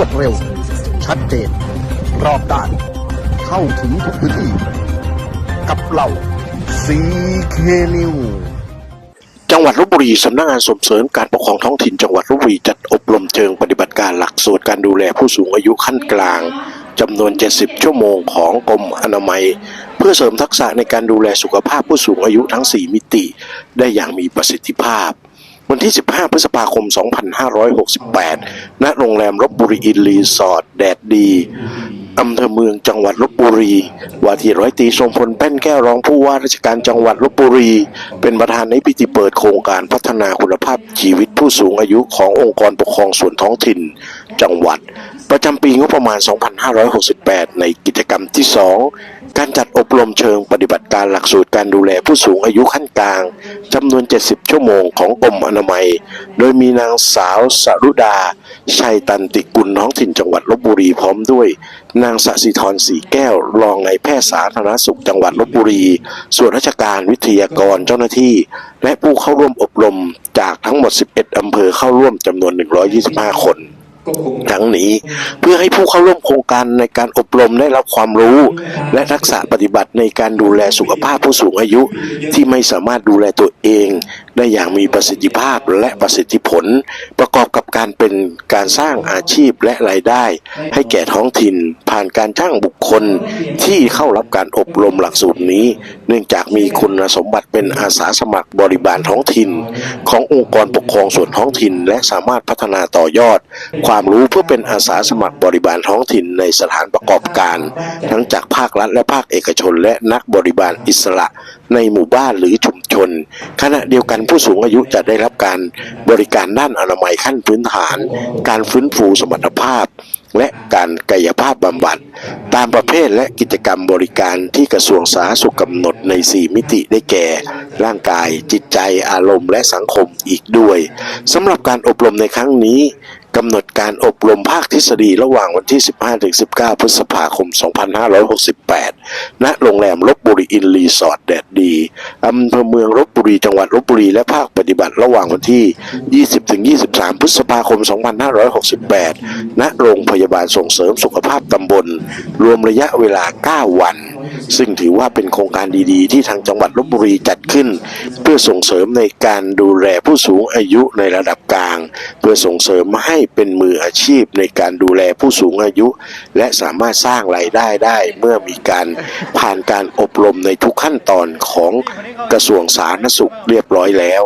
วดเร็ว ชัดเจน รอบด้าน เข้าถึงทุกพื้นที่ กับเราซีเคนิวจังหวัดลบบุรีสำนักงานส่งเสริมการปกครองท้องถิ่น จังหวัดลบบุรีจัดอบรมเชิงปฏิบัติการหลักสูตรการดูแลผู้สูงอายุขั้นกลางจำนวน 70 ชั่วโมงของกรมอนามัย เพื่อเสริมทักษะในการดูแลสุขภาพผู้สูงอายุทั้ง 4 มิติ ได้อย่างมีประสิทธิภาพ วันที่ 15 พฤษภาคม 2568 ณ โรงแรมลบบุรีอินรีสอร์ทแดดดีอำเภอเมืองจังหวัดลบบุรี ว่าที่ร้อยตีทรงพลแป้นแก้วรองผู้ว่าราชการจังหวัดลบบุรี เป็นประธานในพิธีเปิดโครงการพัฒนาคุณภาพชีวิตผู้สูงอายุขององค์กรปกครองส่วนท้องถิ่น จังหวัด ประจำปีงบประมาณ 2568 ในกิจกรรมที่ 2 การจัดอบรมเชิงปฏิบัติการหลักสูตรการดูแลผู้สูงอายุขั้นกลางจำนวน 70 ชั่วโมงของกรมอนามัย โดยมีนางสาวสรุดา ชัยตันติกุลท้องถิ่นจังหวัดลบบุรีพร้อมด้วย นางสสิธรสีแก้ว รองนายแพทย์สาธารณสุขจังหวัดลบบุรี ส่วนราชการวิทยากรเจ้าหน้าที่ และผู้เข้าร่วมอบรมจากทั้งหมด 11 อำเภอเข้าร่วมจำนวน 125 คน ทั้งนี้เพื่อให้ผู้เข้าร่วมโครงการในการอบรมได้รับความรู้ และทักษะปฏิบัติในการดูแลสุขภาพผู้สูงอายุที่ไม่สามารถดูแลตัวเอง ได้อย่างมีประสิทธิภาพและประสิทธิผล ประกอบกับการเป็นการสร้างอาชีพและรายได้ ให้แก่ท้องถิ่นผ่านการจ้างบุคคลที่เข้ารับการอบรมหลักสูตรนี้ เนื่องจากมีคุณสมบัติเป็นอาสาสมัครบริบาลท้องถิ่น ขององค์กรปกครองส่วนท้องถิ่น และสามารถพัฒนาต่อยอดความรู้เพื่อเป็นอาสาสมัครบริบาลท้องถิ่นในสถานประกอบการ ทั้งจากภาครัฐและภาคเอกชน และนักบริบาลอิสระในหมู่บ้านหรือชุมชน ขณะเดียวกันผู้สูงอายุจะได้รับการบริการด้านอนามัยขั้นพื้นฐาน การฟื้นฟูสมรรถภาพ และการกายภาพบำบัด ตามประเภทและกิจกรรมบริการที่กระทรวงสาธารณสุขกำหนดใน 4 มิติได้แก่ ร่างกาย จิตใจ อารมณ์ และสังคมอีกด้วยสำหรับการอบรมในครั้งนี้ กำหนดการอบรมภาคทฤษฎีระหว่างวันที่ 15-19 พฤษภาคม 2568 ณ โรงแรมลบบุรีอินรีสอร์ทแดดดีอำเภอเมืองลบบุรีจังหวัดลบบุรีและภาคปฏิบัติระหว่างวันที่ 20-23 พฤษภาคม 2568 ณ โรงพยาบาลส่งเสริมสุขภาพตำบล รวมระยะเวลา 9 วัน ซึ่งถือว่าเป็นโครงการดีๆ ที่ทางจังหวัดลบบุรีจัดขึ้น เพื่อส่งเสริมในการดูแลผู้สูงอายุในระดับกลาง เพื่อส่งเสริมให้เป็นมืออาชีพในการดูแลผู้สูงอายุ และสามารถสร้างรายได้ได้ เมื่อมีการผ่านการอบรมในทุกขั้นตอนของกระทรวงสาธารณสุขเรียบร้อยแล้ว